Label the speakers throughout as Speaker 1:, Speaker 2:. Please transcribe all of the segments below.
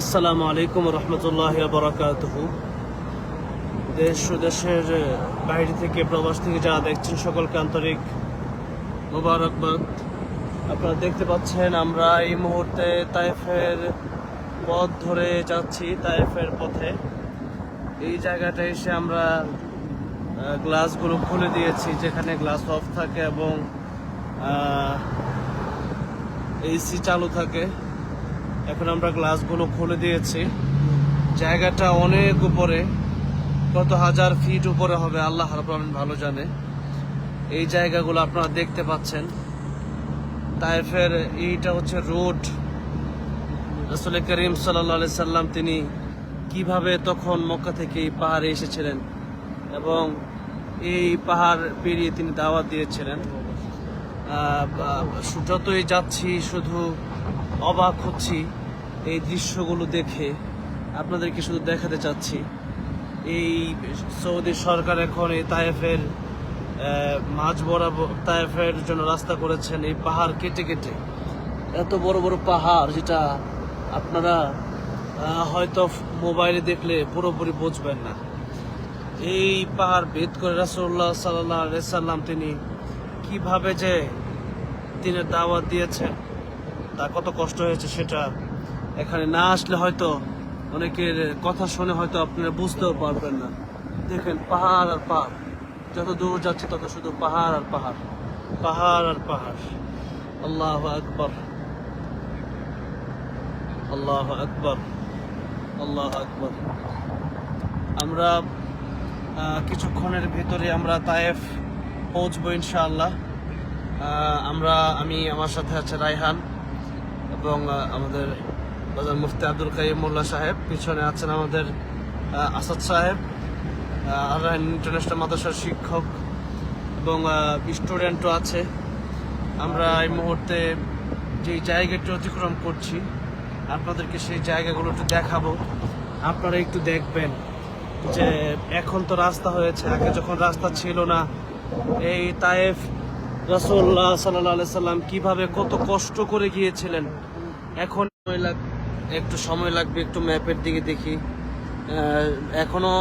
Speaker 1: আসসালামু আলাইকুম রহমতুল্লাহ বরাকাতহ। দেশ ও দেশের বাইরে থেকে প্রবাস থেকে যারা দেখছেন সকলকে আন্তরিক মোবারকবাদ। আপনারা দেখতে পাচ্ছেন আমরা এই মুহূর্তে তাইফের পথ ধরে যাচ্ছি, তাইফের পথে। এই জায়গাটা এসে আমরা গ্লাসগুলো খুলে দিয়েছি যেখানে গ্লাস অফ থাকে এবং এসি চালু থাকে। এখন আমরা গ্লাসগুলো খুলে দিয়েছি। জায়গাটা অনেক উপরে, কত হাজার ফিট উপরে হবে, আল্লাহ রাব্বুল ভালো জানে। এই জায়গাগুলো আপনারা দেখতে পাচ্ছেন। তাইফের এইটা হচ্ছে রোড। রসুল করিম সাল্লা সাল্লাম তিনি কীভাবে তখন মক্কা থেকে এই পাহাড়ে এসেছিলেন এবং এই পাহাড় পেরিয়ে তিনি দাওয়াত দিয়েছিলেন। যতই যাচ্ছি শুধু অবাক হচ্ছি এই দৃশ্যগুলো দেখে। আপনাদেরকে শুধু দেখাতে চাচ্ছি। এই সৌদি সরকার এখন এই তায়েফের মাঝ বরাবর তায়েফের জন্য রাস্তা করেছেন এই পাহাড় কেটে কেটে। এত বড় বড় পাহাড় যেটা আপনারা হয়তো মোবাইলে দেখলে পুরোপুরি বুঝবেন না। এই পাহাড় ভেদ করে রাসুল্লাহ সাল্লাহ সাল্লাম তিনি কীভাবে যে তিনি দাওয়াত দিয়েছেন তা কত কষ্ট হয়েছে সেটা এখানে না আসলে হয়তো অনেকের কথা শুনে হয়তো আপনারা বুঝতেও পারবেন না। দেখেন, পাহাড় আর পাহাড়। যত দূর যাচ্ছে তত শুধু পাহাড় আর পাহাড়। পাহাড় আর পাহাড়। আল্লাহ আকবর। আল্লাহ আকবর। আল্লাহ আকবর। আমরা কিছুক্ষণের ভিতরে আমরা তায়েফ পৌঁছবো ইনশাআল্লাহ। আমরা, আমি, আমার সাথে আছে রায়হান। এবং আমাদের মুফতি আব্দুল কাইম মোল্লা সাহেব, পিছনে আছেন আমাদের আসাদ সাহেব আর ইন্টারন্যাশনাল মাদ্রাসার শিক্ষক এবং স্টুডেন্টও আছে। আমরা এই মুহূর্তে যে জায়গাটি অতিক্রম করছি, আপনাদেরকে সেই জায়গাগুলো একটু দেখাবো। আপনারা একটু দেখবেন যে এখন তো রাস্তা হয়েছে, আগে যখন রাস্তা ছিল না, এই তায়েফ রসুল্লাহ সাল্লাহ সাল্লাম কীভাবে কত কষ্ট করে গিয়েছিলেন? এখন একটু সময় লাগবে একটু ম্যাপের দিকে দেখি। আহ, এখনও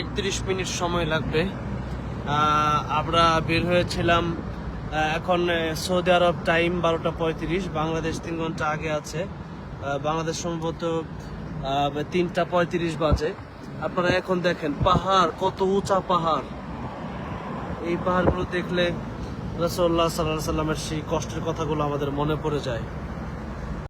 Speaker 1: একত্রিশ মিনিট সময় লাগবে। আমরা বের হয়েছিলাম এখন সৌদি আরব টাইম বারোটা পঁয়ত্রিশ বাংলাদেশ তিন ঘণ্টা আগে আছে। বাংলাদেশ সম্ভবত তিনটা পঁয়ত্রিশ বাজে। আপনারা এখন দেখেন পাহাড় কত উঁচা পাহাড়। এই পাহাড়গুলো দেখলে রসল্লাহ সাল্লাহ সাল্লামের সেই কষ্টের কথাগুলো আমাদের মনে পড়ে যায়।